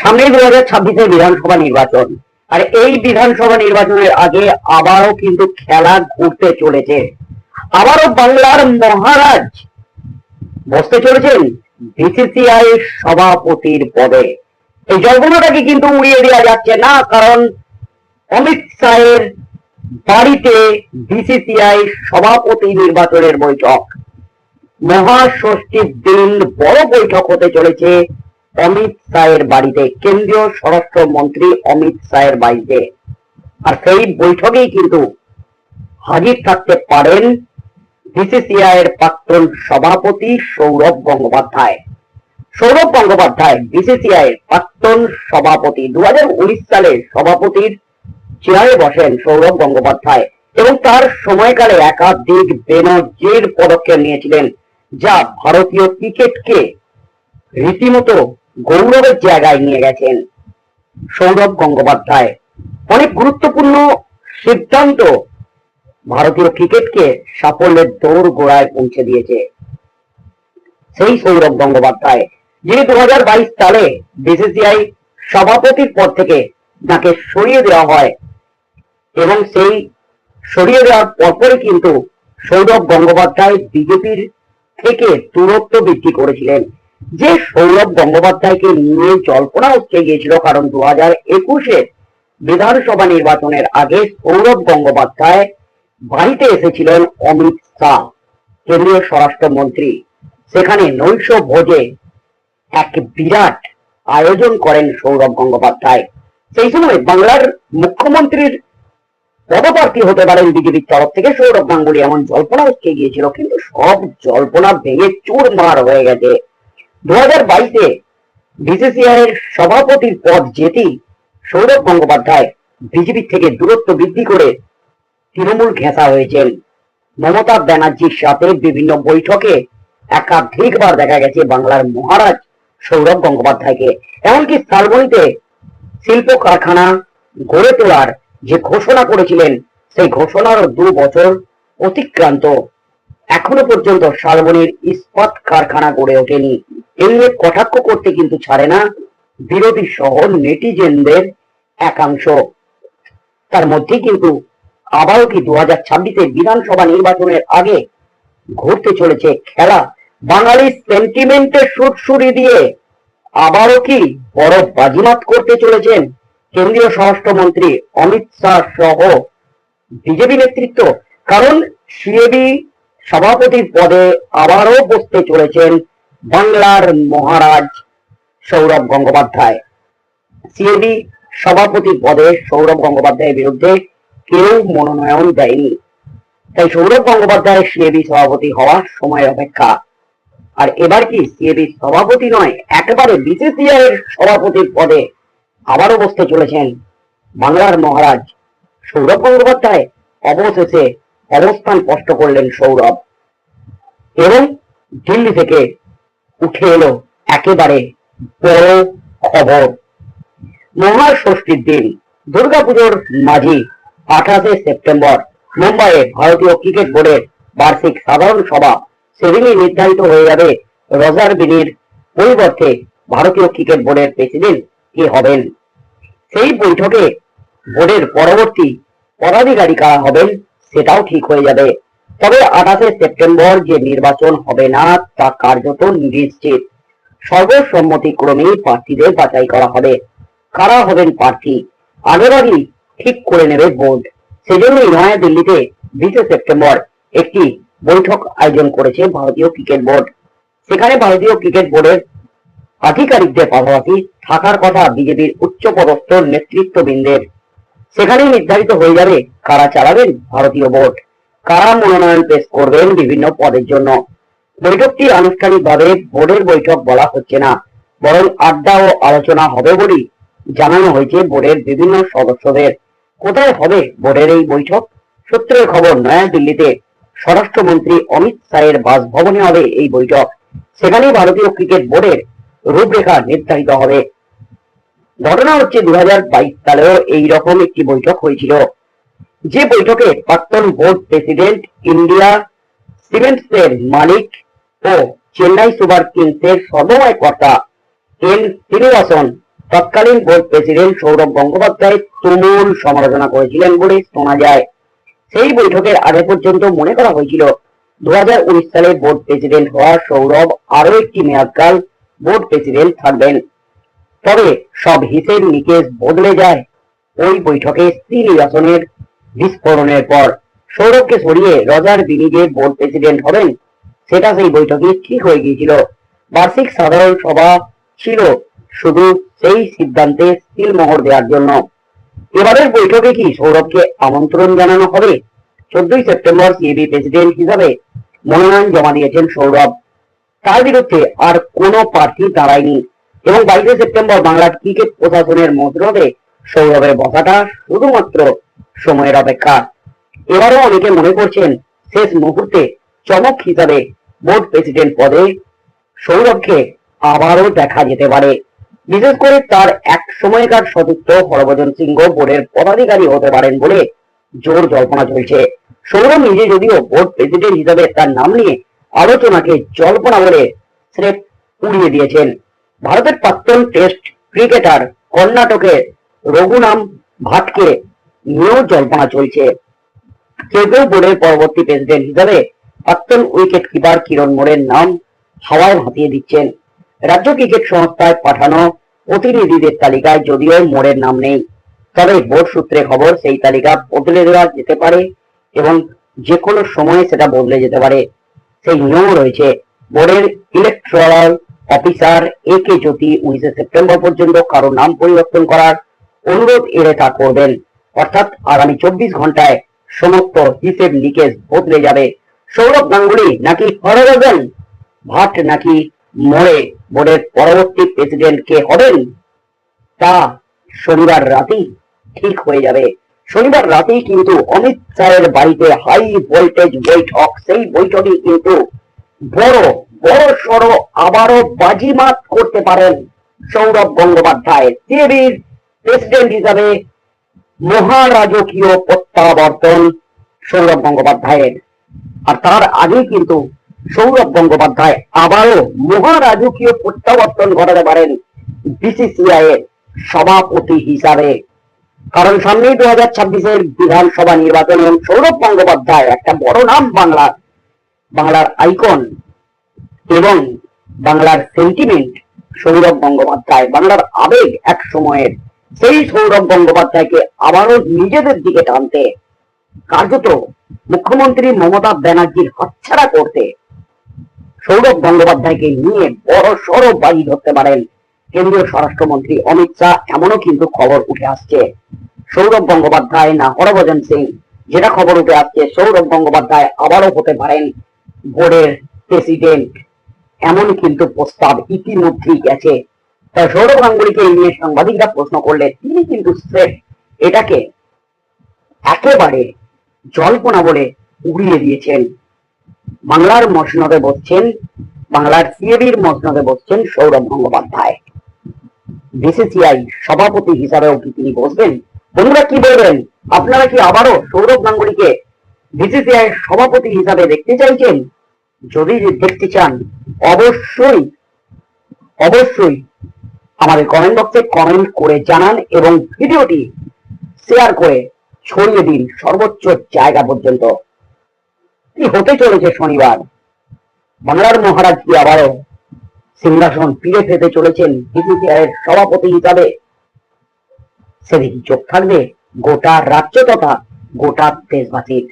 সামনে দু হাজার ছাব্বিশের বিধানসভা নির্বাচন। আর এই বিধানসভা নির্বাচনের আগে আবারও কিন্তু খেলা ঘুরতে চলেছে। আবারও বাংলার মহারাজ বসতে চলেছেন বিসিসিআই সভাপতির পদে। এই জল্পনাটাকে কিন্তু উড়িয়ে দেওয়া যাচ্ছে না, কারণ অমিত শাহের বাড়িতে বিসিসিআই সভাপতি নির্বাচনের বৈঠক। মহাষষ্ঠীর দিন বড় বৈঠক হতে চলেছে। অমিত শাহের বাড়িতে কেন্দ্রীয় স্বরাষ্ট্র মন্ত্রী অমিত শাহের বাড়িতে। আর সেই বৈঠকেই কিন্তু হাজির থাকতে পারেন বিসিসিআই এর প্রাক্তন সভাপতি সৌরভ গঙ্গোপাধ্যায়। সৌরভ গঙ্গোপাধ্যায় বিসিসিআই এর প্রাক্তন সভাপতি। দু সালে সভাপতির চেয়ারে বসেন সৌরভ গঙ্গোপাধ্যায় এবং তার সময়কালে একাধিক বেনজির পদক্ষেপ নিয়েছিলেন, যা ভারতীয় ক্রিকেটকে রীতিমতো গৌরবের জায়গায় নিয়ে গেছেন সৌরভ গঙ্গোপাধ্যায়। অনেক গুরুত্বপূর্ণ সিদ্ধান্ত ভারতীয় ক্রিকেটকে সাফল্যের দৌড় গোড়ায় পৌঁছে দিয়েছে সেই সৌরভ গঙ্গোপাধ্যায়, যিনি দু হাজার বাইশ সালে বিসিসিআই সভাপতির পদ থেকে তাকে সরিয়ে দেওয়া হয় এবং সেই সরিয়ে দেওয়ার পরপরই কিন্তু সৌরভ গঙ্গোপাধ্যায় বিজেপির থেকে দূরত্ব বৃদ্ধি করেছিলেন। যে সৌরভ গঙ্গোপাধ্যায়কে নিয়ে জল্পনা উঠতে গিয়েছিল কারণ দু হাজার একুশে বিধানসভা নির্বাচনের আগে সৌরভ গঙ্গোপাধ্যায় বাড়িতে এসেছিলেন অমিত শাহ, কেন্দ্রীয় স্বরাষ্ট্রমন্ত্রী। সেখানে নৈশ ভোজে এক বিরাট আয়োজন করেন সৌরভ গঙ্গোপাধ্যায়। সেই সময় বাংলার মুখ্যমন্ত্রীর পদপ্রার্থী হতে পারেন বিজেপির তরফ থেকে সৌরভ গাঙ্গুলি, এমন জল্পনা উঠকে গিয়েছিল, কিন্তু সব জল্পনা ভেঙে চুরমার হয়ে গেছে। দু হাজার সভাপতির পদ যেতেই সৌরভ গঙ্গোপাধ্যায়। বিজেপি থেকে দূরত্ব বৃদ্ধি করে তৃণমূল ঘেঁষা হয়েছেন মমতা ব্যানার্জির সাথে বিভিন্ন বৈঠকে একাধিকবার দেখা গেছে বাংলার মহারাজ সৌরভ গঙ্গোপাধ্যায়কে। এমনকি শালবনীতে শিল্প কারখানা গড়ে তোলার যে ঘোষণা করেছিলেন, সেই ঘোষণার দু বছর অতিক্রান্ত। এখনও পর্যন্ত শালবনীর ইস্পাত কারখানা গড়ে ওঠেনি। নিয়ে কটাক্ষ করতে কিন্তু ছাড়ে না। বিরোধী সহ নেটিজেনদের একাংশ। তার মধ্যে কিন্তু আবারও কি দু হাজার ছাব্বিশের বিধানসভা নির্বাচনের আগে ঘুরতে চলেছে খেলা? বাঙালি সেন্টিমেন্টের সুরসুরি দিয়ে আবারও কি বড় বাজিমাত করতে চলেছেন কেন্দ্রীয় স্বরাষ্ট্রমন্ত্রী অমিত শাহ সহ বিজেপি নেতৃত্ব? কারণ সিএবি সভাপতির পদে আবারও বসতে চলেছেন বাংলার মহারাজ সৌরভ গঙ্গোপাধ্যায়। সিএবি সভাপতি পদে সৌরভ গঙ্গোপাধ্যায়ের বিরুদ্ধে কেউ মনোনয়ন দেয়নি। তাই সৌরভ গঙ্গোপাধ্যায়ের সিএবি সভাপতি হওয়ার সময় অপেক্ষা। আর এবার কি সিএবি সভাপতি নয়, একেবারে বিসিসিআই এর সভাপতির পদে আবারও বসতে চলেছেন বাংলার মহারাজ সৌরভ গঙ্গোপাধ্যায়। অবশেষে অবস্থান স্পষ্ট করলেন সৌরভ। এবং দিল্লি থেকে উঠে এলো একেবারে বড় খবর। মহাষষ্ঠীর দিন, দুর্গাপুজোর মাঝি আঠাশে সেপ্টেম্বর, মুম্বাইয়ে ভারতীয় ক্রিকেট বোর্ডের বার্ষিক সাধারণ সভা সেদিনই নির্ধারিত হয়ে যাবে। রজার বিনির পরিবর্তে ভারতীয় ক্রিকেট বোর্ডের প্রেসিডেন্ট কে হবেন? সেই বৈঠকে বোর্ডের পরবর্তী পদাধিকারী কারা হবেন, সেটাও ঠিক হয়ে যাবে। তবে আঠাশে সেপ্টেম্বর যে নির্বাচন হবে না, তা কার্যত নিশ্চিত। সর্বসম্মতিক্রমে প্রার্থীদের বাছাই করা হবে। কারা হবেন প্রার্থী? আগেভাগই ঠিক করে নেবে বোর্ড সেজন্যই নয়া দিল্লিতে বিশে সেপ্টেম্বর একটি বৈঠক আয়োজন করেছে ভারতীয় ক্রিকেট বোর্ড। সেখানে ভারতীয় ক্রিকেট বোর্ডের আধিকারিকদের পাশাপাশি থাকার কথা বিজেপির উচ্চপদস্থ নেতৃত্ববৃন্দের। সেখানেই নির্ধারিত হয়ে যাবে কারা চালাবেন ভারতীয় বোর্ড কারা মনোনয়ন পেশ করবেন বিভিন্ন পদের জন্য? বৈঠকটি আনুষ্ঠানিকভাবে বোর্ডের বৈঠক বলা হচ্ছে না, বরং আড্ডা ও আলোচনা হবে বলেই জানানো হয়েছে বোর্ডের বিভিন্ন সদস্যদের। কোথায় হবে বোর্ডের এই বৈঠক? সূত্রের খবর, নয়াদিল্লিতে স্বরাষ্ট্রমন্ত্রী অমিত শাহের বাসভবনে হবে এই বৈঠক। সেখানেই ভারতীয় ক্রিকেট বোর্ডের রূপরেখা নির্ধারিত হবে। ঘটনা হচ্ছে দু হাজার বাইশ সালেও এইরকম একটি বৈঠক হয়েছিল। যে বৈঠকে প্রাক্তন বোর্ড প্রেসিডেন্ট ইন্ডিয়া সিমেন্টস এর মালিক ও চেন্নাই সুপার কিংস এর সমন্বয় কর্তা এন শ্রীনিবাসন তৎকালীন বোর্ড প্রেসিডেন্ট সৌরভ গঙ্গোপাধ্যায় তুমুল সমালোচনা করেছিলেন বলে শোনা যায়। সেই বৈঠকের আগে পর্যন্ত মনে করা হয়েছিল দু হাজার উনিশ সালে বোর্ড প্রেসিডেন্ট হওয়া সৌরভ আরও একটি মেয়াদকাল বোর্ড প্রেসিডেন্ট থাকবেন। তবে সব হিসেব নিকেশ বদলে যায়। ওই বৈঠকে স্ত্রী নির্বাচনের বিস্ফোরণের পর সৌরভকে সরিয়ে রজার বিনি যে বোর্ড প্রেসিডেন্ট হবেন। সেটা সেই বৈঠকে ঠিক হয়ে গিয়েছিল। বার্ষিক সাধারণ সভা ছিল শুধু সেই সিদ্ধান্তে সিলমোহর দেওয়ার জন্য। এবারের বৈঠকে কি সৌরভকে আমন্ত্রণ জানানো হবে? চোদ্দই সেপ্টেম্বর সিএবি প্রেসিডেন্ট হিসাবে মনোনয়ন জমা দিয়েছেন সৌরভ। তার বিরুদ্ধে আর কোনো প্রার্থী দাঁড়ায়নি এবং বাইশে সেপ্টেম্বর বাংলার ক্রিকেট প্রশাসনের মধ্যে সৌরভের বসাটা শুধুমাত্র সময়ের অপেক্ষা। এবারও অনেকে মনে করছেন, শেষ মুহূর্তে চমক হিসাবে বোর্ড প্রেসিডেন্ট পদে সৌরভকে আবারও দেখা যেতে পারে। বিশেষ করে তার এক সময়কার সতীর্থ হরভজন সিংহ বোর্ডের পদাধিকারী হতে পারেন বলে জোর জল্পনা চলছে। সৌরভ নিজে যদিও বোর্ড প্রেসিডেন্ট হিসাবে তার নাম নিয়ে আলোচনাকে জল্পনা বলে স্রেফ উড়িয়ে দিয়েছেন। ভারতের প্রাক্তন টেস্ট ক্রিকেটার কর্ণাটকের রঘুনাম ভাটকে নিয়েও জল্পনা চলছে। কেউ বোর্ডের পরবর্তী প্রেসিডেন্ট হিসাবে প্রাক্তন উইকেট কিপার কিরণ মোড়ের নাম হাওয়ায় দিচ্ছেন। রাজ্য ক্রিকেট সংস্থায় পাঠানো প্রতিনিধিদের তালিকায় যদিও মোড়ের নাম নেই, তবে বোর্ড সূত্রে খবর সেই তালিকা বদলে দেওয়া যেতে পারে এবং যে কোনো সময়ে সেটা বদলে যেতে পারে। সেই নিয়ম রয়েছে। বোর্ডের ইলেকট্রাল অফিসার এ কে জ্যোতি উনিশে সেপ্টেম্বর পর্যন্ত কারও নাম পরিবর্তন করার অনুরোধ এড়ে তা করবেন। অর্থাৎ আগামী চব্বিশ ঘন্টায় সমস্ত হিসেব লিকেজ বদলে যাবে। সৌরভ গাঙ্গুলি নাকি হরভজন ভাট নাকি মোড়ে বোর্ডের পরবর্তী প্রেসিডেন্ট কে হবেন? তা শনিবার রাতেই ঠিক হয়ে যাবে। শনিবার রাতেই কিন্তু অমিত শাহের বাড়িতে হাই ভোল্টেজ বৈঠক। সেই বৈঠকে কিন্তু বড় বড় সড় আবারও বাজিমাত করতে পারেন সৌরভ গঙ্গোপাধ্যায়। সিএবির প্রেসিডেন্ট হিসাবে মহারাজকীয় প্রত্যাবর্তন সৌরভ গঙ্গোপাধ্যায়ের। আর তার আগে কিন্তু সৌরভ গঙ্গোপাধ্যায় আবারও মহারাজকীয় প্রত্যাবর্তন ঘটাতে পারেন বিসিসিআই এর সভাপতি হিসাবে। কারণ সামনেই দু হাজার ছাব্বিশের বিধানসভা নির্বাচন এবং সৌরভ গঙ্গোপাধ্যায় একটা বড় নাম বাংলার বাংলার আইকন এবং বাংলার সেন্টিমেন্ট সৌরভ গঙ্গোপাধ্যায়, বাংলার আবেগ এক সময়ের সেই সৌরভ গঙ্গোপাধ্যায়কে আবারও নিজেদের দিকে টানতে কার্যত মুখ্যমন্ত্রী মমতা ব্যানার্জির হাতছাড়া করতে সৌরভ গঙ্গোপাধ্যায়কে নিয়ে বড় সড় বাজি ধরতে পারেন কেন্দ্রীয় স্বরাষ্ট্রমন্ত্রী অমিত শাহ, এমনও কিন্তু খবর উঠে আসছে। সৌরভ গঙ্গোপাধ্যায় না হরভজন সিং, যেটা খবর উঠে আসছে, সৌরভ গঙ্গোপাধ্যায় আবারও হতে পারেন বোর্ডের প্রেসিডেন্ট। এমন কিন্তু প্রস্তাব ইতিমধ্যেই গেছে। তাই সৌরভ গাঙ্গুলিকে নিয়ে সাংবাদিকরা প্রশ্ন করলে তিনি কিন্তু স্রেফ এটাকে একেবারে জল্পনা বলে উড়িয়ে দিয়েছেন। বাংলার মসনদে বসছেন, বাংলার সিএবির মসনদে বসছেন সৌরভ গঙ্গোপাধ্যায়। বিসিসিআই সভাপতি হিসাবেও কি তিনি বসবেন? বন্ধুরা, কি বলবেন? আপনারা কি আবারও সৌরভ গাঙ্গুলিকে বিসিসিআই সভাপতি হিসাবে দেখতে চাইছেন? যদি দেখতে চান, অবশ্যই অবশ্যই আমাদের কমেন্ট বক্সে কমেন্ট করে জানান এবং ভিডিওটি শেয়ার করে ছড়িয়ে দিন সর্বোচ্চ জায়গা পর্যন্ত। কি হতে চলেছে শনিবার? বাংলার মহারাজ কি আবারও সিংহাসন ফিরে পেতে চলেছেন? বিসিসিআই এর সভাপতি হিসাবে সেদিকে চোখ থাকবে গোটা রাজ্য তথা গোটা দেশবাসীর।